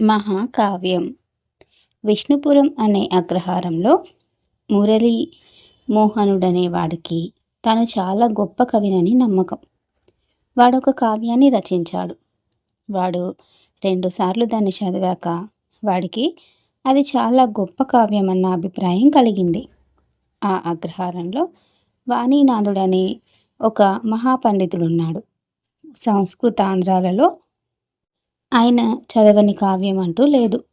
మహాకావ్యం. విష్ణుపురం అనే అగ్రహారంలో మురళీ మోహనుడనే వాడికి తాను చాలా గొప్ప కవినని నమ్మకం. వాడొక కావ్యాన్ని రచించాడు. వాడు రెండుసార్లు దాన్ని చదివాక వాడికి అది చాలా గొప్ప కావ్యం అన్న అభిప్రాయం కలిగింది. ఆ అగ్రహారంలో వాణీనాథుడనే ఒక మహాపండితుడున్నాడు. సంస్కృతాంధ్రాలలో ఆయన చదవని కావ్యం అంటూ లేదు.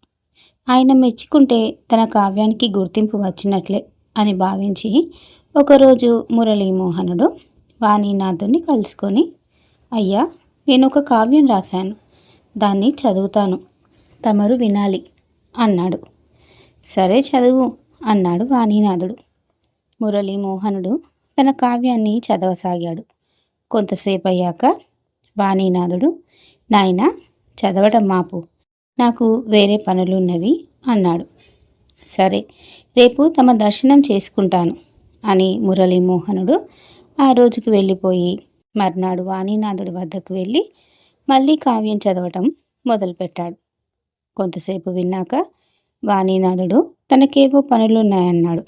ఆయన మెచ్చుకుంటే తన కావ్యానికి గుర్తింపు వచ్చినట్లే అని భావించి ఒకరోజు మురళీమోహనుడు వాణీనాథుని కలుసుకొని అయ్యా నేను ఒక కావ్యం రాశాను. దాన్ని చదువుతాను. తమరు వినాలి అన్నాడు. సరే చదువు అన్నాడు వాణీనాథుడు. మురళీమోహనుడు తన కావ్యాన్ని చదవసాగాడు. కొంతసేపు అయ్యాక వాణీనాథుడు నాయనా చదవటం మాపు నాకు వేరే పనులున్నవి అన్నాడు. సరే రేపు తమ దర్శనం చేసుకుంటాను అని మురళీమోహనుడు ఆ రోజుకు వెళ్ళిపోయి మర్నాడు వాణీనాథుడి వద్దకు వెళ్ళి మళ్ళీ కావ్యం చదవటం మొదలుపెట్టాడు. కొంతసేపు విన్నాక వాణీనాథుడు తనకేవో పనులున్నాయన్నాడు.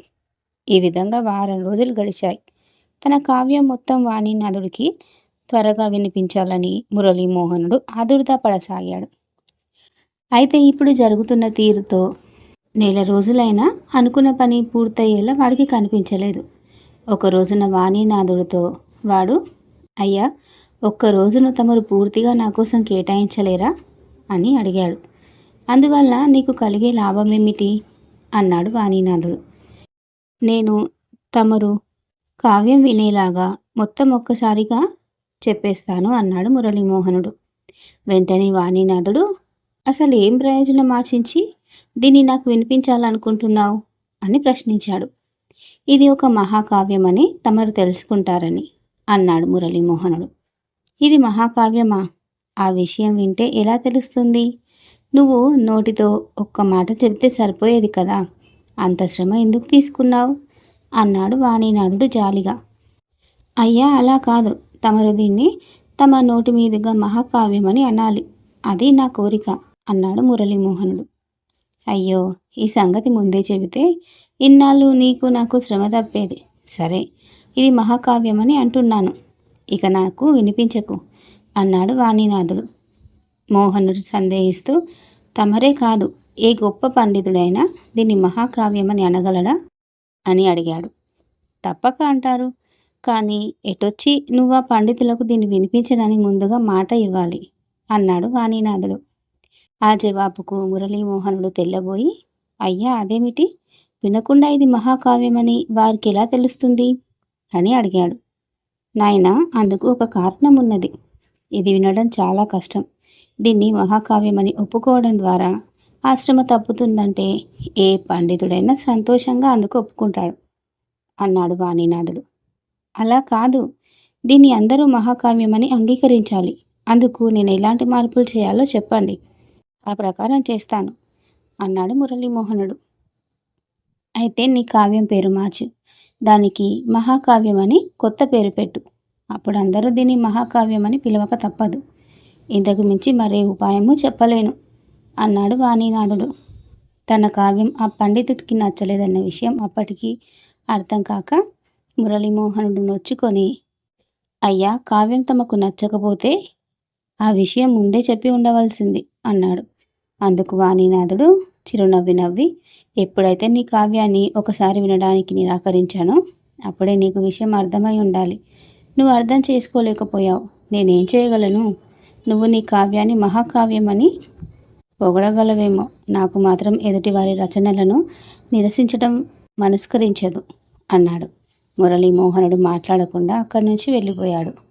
ఈ విధంగా వారం రోజులు గడిచాయి. తన కావ్యం మొత్తం వాణీనాథుడికి త్వరగా వినిపించాలని మురళీమోహనుడు ఆదుర్దా పడసాగాడు అయితే ఇప్పుడు జరుగుతున్న తీరుతో నెల రోజులైనా అనుకున్న పని పూర్తయ్యేలా వాడికి కనిపించలేదు. ఒక రోజున వాణీనాథుడితో వాడు అయ్యా ఒక్క రోజును తమరు పూర్తిగా నా కోసం కేటాయించలేరా? అని అడిగాడు. అందువల్ల నీకు కలిగే లాభం ఏమిటి అన్నాడు వాణీనాథుడు. నేను తమరు కావ్యం వినేలాగా మొత్తం ఒక్కసారిగా చెప్పేస్తాను అన్నాడు మురళీమోహనుడు. వెంటనే వాణినాథుడు అసలు ఏం ప్రయోజనం ఆశించి దీన్ని నాకు వినిపించాలనుకుంటున్నావు? అని ప్రశ్నించాడు. ఇది ఒక మహాకావ్యమని తమరు తెలుసుకుంటారని అన్నాడు మురళీమోహనుడు. ఇది మహాకావ్యమా? ఆ విషయం వింటే ఎలా తెలుస్తుంది? నువ్వు నోటితో ఒక్క మాట చెబితే సరిపోయేది కదా? అంత శ్రమ ఎందుకు తీసుకున్నావు? అన్నాడు వాణీనాథుడు జాలిగా. అయ్యా అలా కాదు. తమరు దీన్ని తమ నోటి మీదుగా మహాకావ్యమని అనాలి. అది నా కోరిక అన్నాడు మురళీమోహనుడు. అయ్యో ఈ సంగతి ముందే చెబితే ఇన్నాళ్ళు నీకు నాకు శ్రమ తప్పేది. సరే ఇది మహాకావ్యమని అంటున్నాను. ఇక నాకు వినిపించకు అన్నాడు వాణినాథుడు. మోహనుడు సందేహిస్తూ తమరే కాదు ఏ గొప్ప పండితుడైనా దీన్ని మహాకావ్యమని అనగలడా? అని అడిగాడు. తప్పక అంటారు కానీ ఎటొచ్చి నువ్వు ఆ పండితులకు దీన్ని వినిపించనని ముందుగా మాట ఇవ్వాలి? అన్నాడు వాణీనాథుడు. ఆ జవాబుకు మురళీమోహనుడు తెల్లబోయి అయ్యా అదేమిటి? వినకుండా ఇది మహాకావ్యమని వారికి ఎలా తెలుస్తుంది? అని అడిగాడు. నాయన అందుకు ఒక కారణం ఉన్నది ఇది వినడం చాలా కష్టం. దీన్ని మహాకావ్యమని ఒప్పుకోవడం ద్వారా ఆశ్రమ తప్పుతుందంటే ఏ పండితుడైనా సంతోషంగా అందుకు ఒప్పుకుంటాడు అన్నాడు వాణీనాథుడు. అలా కాదు. దీన్ని అందరూ మహాకావ్యమని అంగీకరించాలి. అందుకు నేను ఎలాంటి మార్పులు చేయాలో చెప్పండి. ఆ ప్రకారం చేస్తాను. అన్నాడు మురళీమోహనుడు. అయితే నీ కావ్యం పేరు మార్చు. దానికి మహాకావ్యం అని కొత్త పేరు పెట్టు. అప్పుడు అందరూ దీన్ని మహాకావ్యం అని పిలవక తప్పదు. ఇంతకు మించి మరే ఉపాయము చెప్పలేను అన్నాడు వాణీనాథుడు. తన కావ్యం ఆ పండితుడికి నచ్చలేదన్న విషయం అప్పటికి అర్థం కాక మురళీమోహనుడు నొచ్చుకొని అయ్యా కావ్యం తమకు నచ్చకపోతే ఆ విషయం ముందే చెప్పి ఉండవలసింది అన్నాడు. అందుకు వాణీనాథుడు చిరునవ్వి నవ్వి ఎప్పుడైతే నీ కావ్యాన్ని ఒకసారి వినడానికి నిరాకరించానో అప్పుడే నీకు విషయం అర్థమై ఉండాలి. నువ్వు అర్థం చేసుకోలేకపోయావు. నేనేం చేయగలను? నువ్వు నీ కావ్యాన్ని మహాకావ్యమని పొగడగలవేమో. నాకు మాత్రం ఎదుటివారి రచనలను నిరసించడం మనస్కరించదు అన్నాడు. మురళీమోహనుడు మాట్లాడకుండా అక్కడి నుంచి వెళ్ళిపోయాడు.